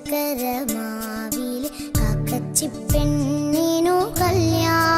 ചക്കരമാവിലെ കാക്കച്ചി പെണ്ണിനു കല്യാണം